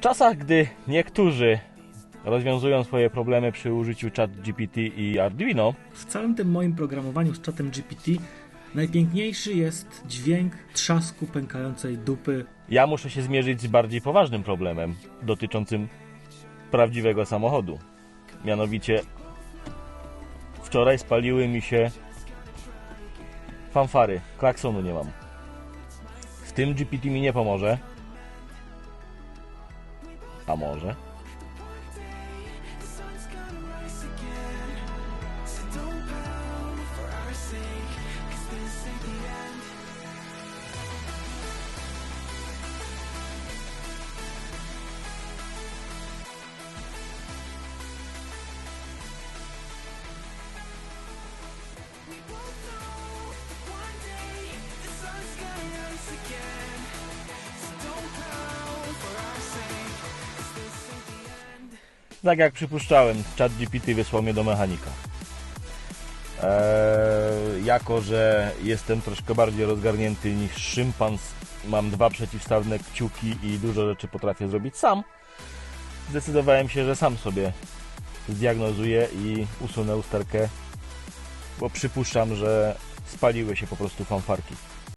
W czasach, gdy niektórzy rozwiązują swoje problemy przy użyciu ChatGPT i Arduino, W całym tym moim programowaniu z czatem GPT najpiękniejszy jest dźwięk trzasku pękającej dupy. ja muszę się zmierzyć z bardziej poważnym problemem dotyczącym prawdziwego samochodu. Mianowicie wczoraj spaliły mi się fanfary, klaksonu nie mam. W tym GPT mi nie pomoże. famosa. Tak jak przypuszczałem, ChatGPT wysłał mnie do mechanika. Eee, jako, że jestem troszkę bardziej rozgarnięty niż szympans, mam dwa przeciwstawne kciuki i dużo rzeczy potrafię zrobić sam, zdecydowałem się, że sam sobie zdiagnozuję i usunę usterkę, bo przypuszczam, że spaliły się po prostu fanfarki.